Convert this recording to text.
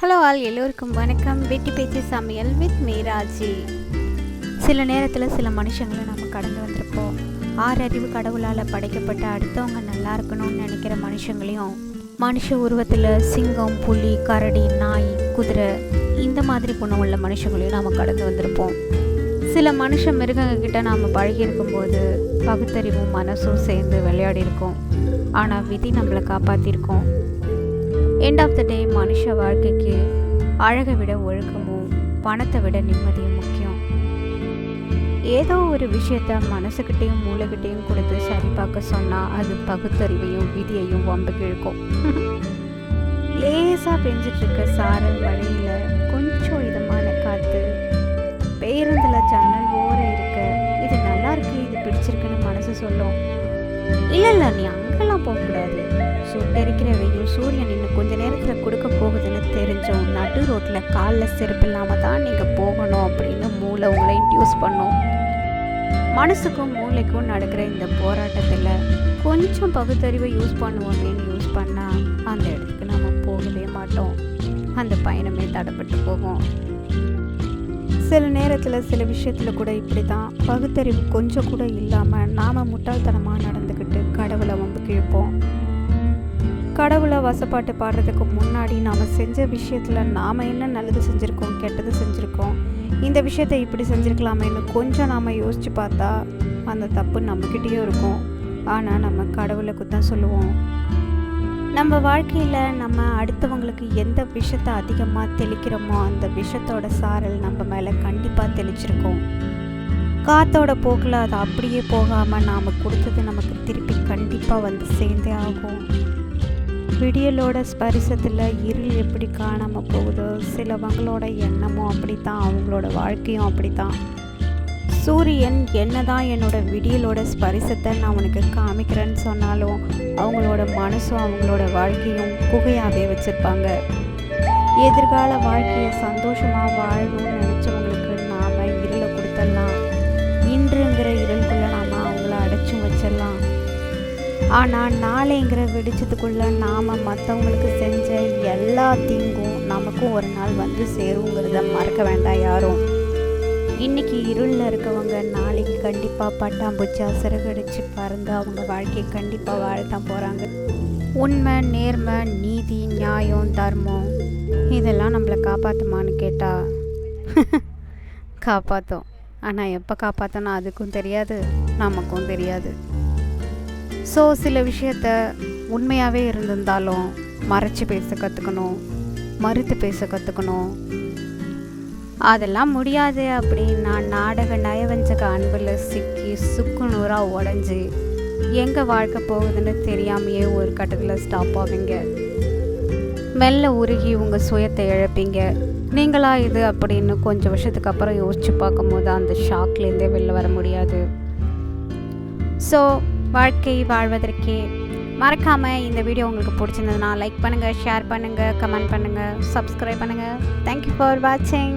Hello all எல்லோருக்கும் வணக்கம். வெட்டி பேச்சு சமையல் வித் மீராஜி சில நேரத்தில் சில மனுஷங்களை நம்ம கடந்து வந்திருப்போம். ஆறறிவு கடவுளால் படைக்கப்பட்ட அடுத்தவங்க நல்லா இருக்கணும்னு நினைக்கிற மனுஷங்களையும் மனுஷ உருவத்தில் சிங்கம் புலி கரடி நாய் குதிரை இந்த மாதிரி குணம் உள்ள மனுஷங்களையும் நாம் கடந்து வந்திருப்போம். சில மனுஷ மிருகங்கக்கிட்ட நாம் பழகி இருக்கும்போது பகுத்தறிவும் மனசும் சேர்ந்து விளையாடியிருக்கோம் ஆனால் விதி நம்மளை காப்பாற்றிருக்கோம் எண்ட் ஆஃப் த டே மனுஷ வாழ்க்கைக்கு அழகை விட ஒழுக்கமும் பணத்தை விட நிம்மதியும் முக்கியம். ஏதோ ஒரு விஷயத்த மனசுக்கிட்டேயும் மூளைக்கிட்டேயும் கொடுத்து சரி பார்க்க சொன்னால் அது பகுத்தறிவையும் விதியையும் வம்புக்கு இழுக்கும் லேசாக பெஞ்சிட்ருக்க சாரல் மழையில் கொஞ்சம் இதமான காற்று பேருந்தில் ஜன்னல் ஓர இருக்க இது நல்லா இருக்கு இது பிடிச்சிருக்குன்னு மனசு சொல்லும். இல்லை இல்லை நீ அங்கெல்லாம் போகக்கூடாது. சுட்டரிக்கிற வெயில் சூரியன் இன்னும் கொஞ்ச நேரத்தில் கொடுக்க போகுதுன்னு தெரிஞ்சோம் நடு ரோட்டில் காலில் செருப்பு இல்லாமல் தான் நீங்கள் போகணும் அப்படின்னு மூளை உங்களை இன்டியூஸ் பண்ணும். மனசுக்கும் மூளைக்கும் நடக்கிற இந்த போராட்டத்தில் கொஞ்சம் பகுத்தறிவை யூஸ் பண்ணுவோமேன்னு யூஸ் பண்ணால் அந்த இடத்துக்கு நம்ம போகவே மாட்டோம். அந்த பயணமே தடைப்பட்டு போகும். சில நேரத்தில் சில விஷயத்தில் கூட இப்படி தான் பகுத்தறிவு கொஞ்சம் கூட இல்லாமல் நாம் முட்டாள்தனமாக நடந்துக்கிட்டு கடவுளை வந்து கிழிப்போம் கடவுளை வசப்பாட்டு பாடுறதுக்கு முன்னாடி நாம் செஞ்ச விஷயத்தில் நாம் என்ன நல்லது செஞ்சுருக்கோம் கெட்டது செஞ்சுருக்கோம்? இந்த விஷயத்தை இப்படி செஞ்சுருக்கலாமேன்னு கொஞ்சம் நாம் யோசித்து பார்த்தா அந்த தப்பு நம்மக்கிட்டேயும் இருக்கும். ஆனால் நம்ம கடவுளை குத்தம் சொல்லுவோம். நம்ம வாழ்க்கையில் நம்ம அடுத்தவங்களுக்கு எந்த விஷத்தை அதிகமாக தெளிக்கிறோமோ அந்த விஷத்தோட சாரல் நம்ம மேலே கண்டிப்பாக தெளிச்சிருக்கோம். காத்தோட போக்கில் அது அப்படியே போகாமல் நாம் கொடுத்தது நமக்கு திருப்பி கண்டிப்பாக வந்து சேர்ந்தே ஆகும். விடியலோட ஸ்பரிசத்தில் இருள் எப்படி காணாமல் போகுதோ சிலவங்களோட எண்ணமும் அப்படி தான் அவங்களோட வாழ்க்கையும் அப்படி தான் சூரியன் என்னதான் என்னோட விடியலோட ஸ்பரிசத்தை நான் உனக்கு காமிக்கிறேன்னு சொன்னாலும் அவங்களோட மனசும் அவங்களோட வாழ்க்கையும் குகையாகவே வச்சுருப்பாங்க. எதிர்கால வாழ்க்கையை சந்தோஷமாக வாழணும்னு நினச்சவங்களுக்கு நாம் இருளை கொடுத்துடலாம் இன்றுங்கிற ஆனால் நாளைங்கிற வெடிச்சதுக்குள்ளே நாம் மற்றவங்களுக்கு செஞ்ச எல்லா தீங்கும் நமக்கும் ஒரு நாள் வந்து சேருங்கிறத மறக்க வேண்டாம் யாரும். இன்னைக்கு இருளில் இருக்கவங்க நாளைக்கு கண்டிப்பாக பட்டாம்பூச்சா சிறகடிச்சு பறந்து அவங்க வாழ்க்கையை கண்டிப்பாக வாழத்தான் போகிறாங்க உண்மை நேர்மை நீதி நியாயம் தர்மம் இதெல்லாம் நம்மளை காப்பாற்றுமான்னு கேட்டால் காப்பாற்றும் ஆனால் எப்போ காப்பாற்றணும் அதுக்கும் தெரியாது நமக்கும் தெரியாது. ஸோ சில விஷயத்த உண்மையாகவே இருந்திருந்தாலும் மறைச்சி பேச கற்றுக்கணும் மறுத்து பேச கற்றுக்கணும் அதெல்லாம் முடியாது அப்படின்னா நாடக நயவஞ்சக அன்பில் சிக்கி சுக்கு நூறாக உடஞ்சி எங்கே வாழ்க்கை போகுதுன்னு தெரியாமையே ஒரு கட்டத்தில் ஸ்டாப் ஆவீங்க. மெல்ல உருகி உங்கள் சுயத்தை இழப்பீங்க. நீங்களா இது அப்படின்னு கொஞ்சம் வருஷத்துக்கு அப்புறம் யோசித்து பார்க்கும்போது அந்த ஷாக்லேருந்தே வெளில வர முடியாது. ஸோ வாழ்க்கை வாழ்வதற்கே. மறக்காமல் இந்த வீடியோ உங்களுக்கு பிடிச்சிருந்ததுன்னா லைக் பண்ணுங்கள் ஷேர் பண்ணுங்கள் கமெண்ட் பண்ணுங்கள் சப்ஸ்கிரைப் பண்ணுங்கள் தேங்க்யூ ஃபார் வாட்சிங்